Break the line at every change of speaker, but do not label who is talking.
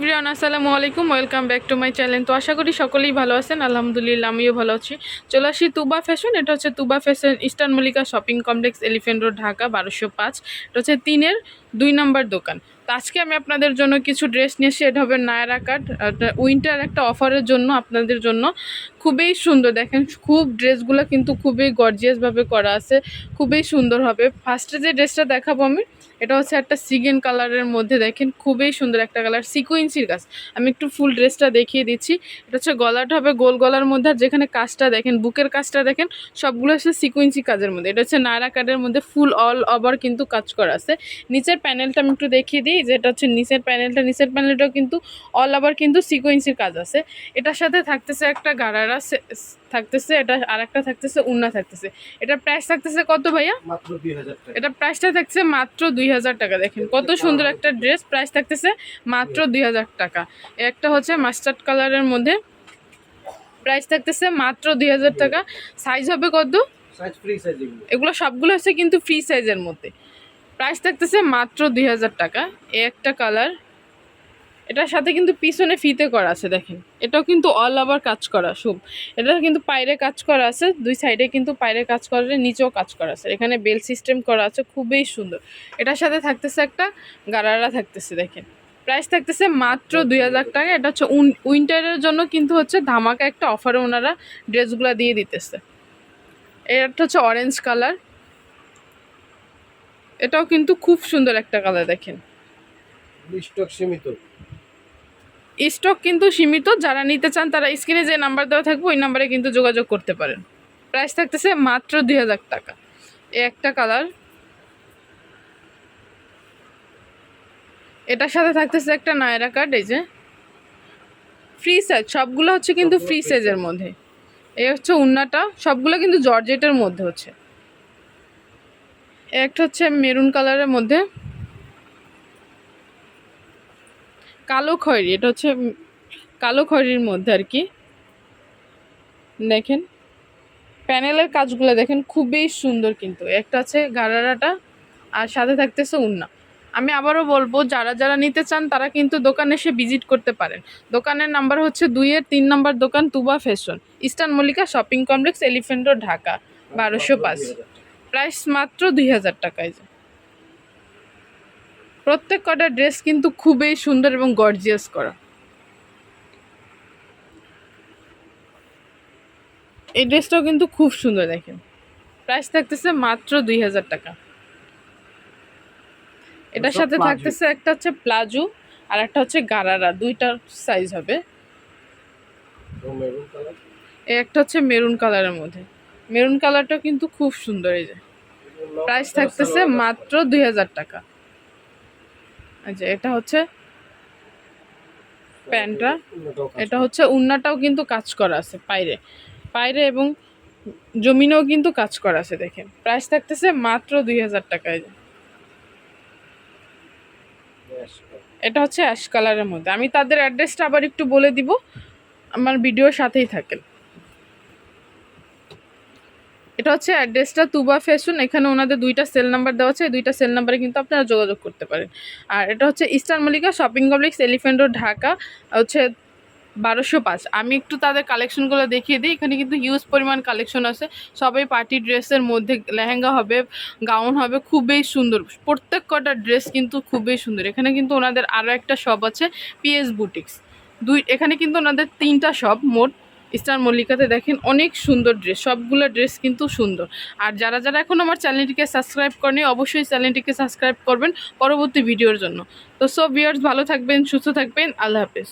Everyone, আসসালামু আলাইকুম, welcome back to my channel. তো আশা করি সকলেই ভালো আছেন, আলহামদুলিল্লাহ আমিও ভালো আছি। চলে আসি তুবা ফ্যাশন, এটা হচ্ছে Tuba Fashion Eastern Mallika Shopping Complex, Elephant Road, Dhaka, বারোশো পাঁচ। এটা হচ্ছে তিনের দুই নম্বর দোকান। আজকে আমি আপনাদের জন্য কিছু ড্রেস নিয়ে এসে এটা হবে নায়রা কাট। উইন্টার একটা অফারের জন্য আপনাদের জন্য। খুবই সুন্দর, দেখেন, খুব ড্রেসগুলো কিন্তু খুবই গর্জিয়াসভাবে করা আছে। খুবই সুন্দর হবে। ফার্স্টে যে ড্রেসটা দেখাবো আমি, এটা হচ্ছে একটা সিগেন কালারের মধ্যে, দেখেন, খুবই সুন্দর একটা কালার সিকুইন্সির কাজ। আমি একটু ফুল ড্রেসটা দেখিয়ে দিচ্ছি। এটা হচ্ছে গলাটা হবে, গোল গলার মধ্যে, আর যেখানে কাজটা দেখেন, বুকের কাজটা দেখেন, সবগুলো হচ্ছে সিকুইন্সি কাজের মধ্যে। এটা হচ্ছে নায়রা কাটের মধ্যে, ফুল অল ওভার কিন্তু কাজ করা আছে। নিচের প্যানেলটা আমি একটু দেখিয়ে দিই। যেটা হচ্ছে নিচের প্যানেলটা নিচের প্যানেলটাও কিন্তু অল ওভার কিন্তু সিকোয়েন্সির কাজ আছে। এটার সাথে থাকতেছে একটা গারারা থাকতেছে এটা আর একটা থাকতেছে উন্না থাকতেছে। এটা প্রাইস থাকতেছে কত ভাইয়া? এটা প্রাইসটা থাকছে মাত্র দুই হাজার টাকা দেখেন। কত সুন্দর একটা ড্রেস প্রাইস থাকতেছে মাত্র দুই হাজার টাকা। একটা হচ্ছে মাস্টার্ড কালারের মধ্যে প্রাইস থাকতেছে মাত্র দুই হাজার টাকা। সাইজ হবে কত?
এগুলো।
সবগুলো হচ্ছে কিন্তু ফ্রি সাইজের মধ্যে। প্রাইস থাকতেছে মাত্র দুই হাজার টাকা। এ একটা কালার। এটার সাথে কিন্তু পিছনে ফিতে করা আছে, দেখেন। এটাও কিন্তু অল ওভার কাজ করা, শুভ। এটা কিন্তু পায়রে কাজ করা আছে, দুই সাইডে কিন্তু পায়রে কাজ করা নিচেও কাজ করা আছে। এখানে বেল সিস্টেম করা আছে, খুবই সুন্দর। এটার সাথে থাকতেছে একটা গারারা থাকতেছে, দেখেন। প্রাইস থাকতেছে মাত্র দুই হাজার টাকা। এটা হচ্ছে উইন্টারের জন্য কিন্তু হচ্ছে ধামাকা একটা অফারে ওনারা ড্রেসগুলো দিয়ে দিতেছে। এটা হচ্ছে অরেঞ্জ কালার এটাও কিন্তু খুব সুন্দর একটা কালার দেখেন।
স্টক সীমিত।
স্টক কিন্তু সীমিত যারা নিতে চান তারা স্ক্রিনে যে নাম্বার দেওয়া থাকবে ওই নাম্বারে কিন্তু যোগাযোগ করতে পারেন। প্রাইস থাকতেছে মাত্র দুই হাজার টাকা। এ একটা কালার। এটার সাথে থাকতেছে একটা নায়রা কার্ড এই যে। ফ্রি সাইজ সবগুলো হচ্ছে কিন্তু ফ্রি সাইজের মধ্যে। এই হচ্ছে উন্নাটা সবগুলো কিন্তু জর্জেটের মধ্যে হচ্ছে। একটা হচ্ছে মেরুন কালারের মধ্যে কালো খয়েরি, এটা হচ্ছে কালো খয়েরির মধ্যে আর কি। দেখেন, প্যানেলের কাজগুলো দেখেন খুবই সুন্দর কিন্তু। একটা আছে গারারাটা আর সাথে থাকতেছে উন্না। আমি আবারও বলব, যারা যারা নিতে চান তারা কিন্তু দোকানে এসে ভিজিট করতে পারেন। দোকানের নাম্বার হচ্ছে দুইয়ের তিন নাম্বার দোকান Tuba Fashion, Eastern Mallika Shopping Complex Elephant Road, Dhaka, বারোশো পাঁচ। প্রাইস মাত্র দুই হাজার টাকায় যে। প্রত্যেক কটা ড্রেস কিন্তু খুবই সুন্দর এবং গর্জিয়াস করা। এই ড্রেসটাও কিন্তু খুব সুন্দর দেখেন। প্রাইস থাকতেছে মাত্র দুই হাজার টাকা। এটার সাথে থাকতেছে একটা হচ্ছে প্লাজো আর একটা হচ্ছে গারারা দুইটার সাইজ হবে।
মেরুন কালার
এই একটা হচ্ছে মেরুন কালারের মধ্যে। মেরুন কালারটা কিন্তু খুব সুন্দর এই যে। প্রাইস থাকতেছে মাত্র দুই হাজার টাকা। আচ্ছা এটা হচ্ছে প্যান্টটা। এটা হচ্ছে উন্নাটাও কিন্তু কাজ করা আছে পায়রে পায়রে এবং জমিনেও কিন্তু কাজ করা আছে দেখেন। প্রাইস থাকতেছে মাত্র দুই হাজার টাকায় এটা হচ্ছে অ্যাশ কালারের মধ্যে। আমি তাদের অ্যাড্রেসটা আবার একটু বলে দিব। আমার ভিডিওর সাথেই থাকেন। এটা হচ্ছে অ্যাড্রেসটা তুবা ফ্যাশন, এখানে ওনাদের দুইটা সেল নাম্বার দেওয়া আছে দুইটা সেল নাম্বারে কিন্তু আপনারা যোগাযোগ করতে পারেন। আর এটা হচ্ছে Eastern Mallika Shopping Complex Elephant Road, Dhaka, হচ্ছে বারোশো পাঁচ। আমি একটু তাদের কালেকশনগুলো দেখিয়ে দিই, এখানে কিন্তু হিউজ পরিমাণ কালেকশন আছে। সবাই পার্টি ড্রেসের মধ্যে লেহেঙ্গা হবে, গাউন হবে, খুবই সুন্দর। প্রত্যেক কটা ড্রেস কিন্তু খুবই সুন্দর। এখানে কিন্তু ওনাদের আরও একটা শপ আছে পিএস বুটিক্স দুই, এখানে কিন্তু ওনাদের তিনটা শপ মোট ইস্টার্ন মল্লিকাতে দেখেন অনেক সুন্দর ড্রেস সবগুলো ড্রেস কিন্তু সুন্দর। আর যারা যারা এখন আমার চ্যানেলটিকে সাবস্ক্রাইব করেনি, অবশ্যই চ্যানেলটিকে সাবস্ক্রাইব করবেন পরবর্তী ভিডিওর জন্য। তো সব ভিউয়ার্স ভালো থাকবেন, সুস্থ থাকবেন, আল্লাহ হাফেজ।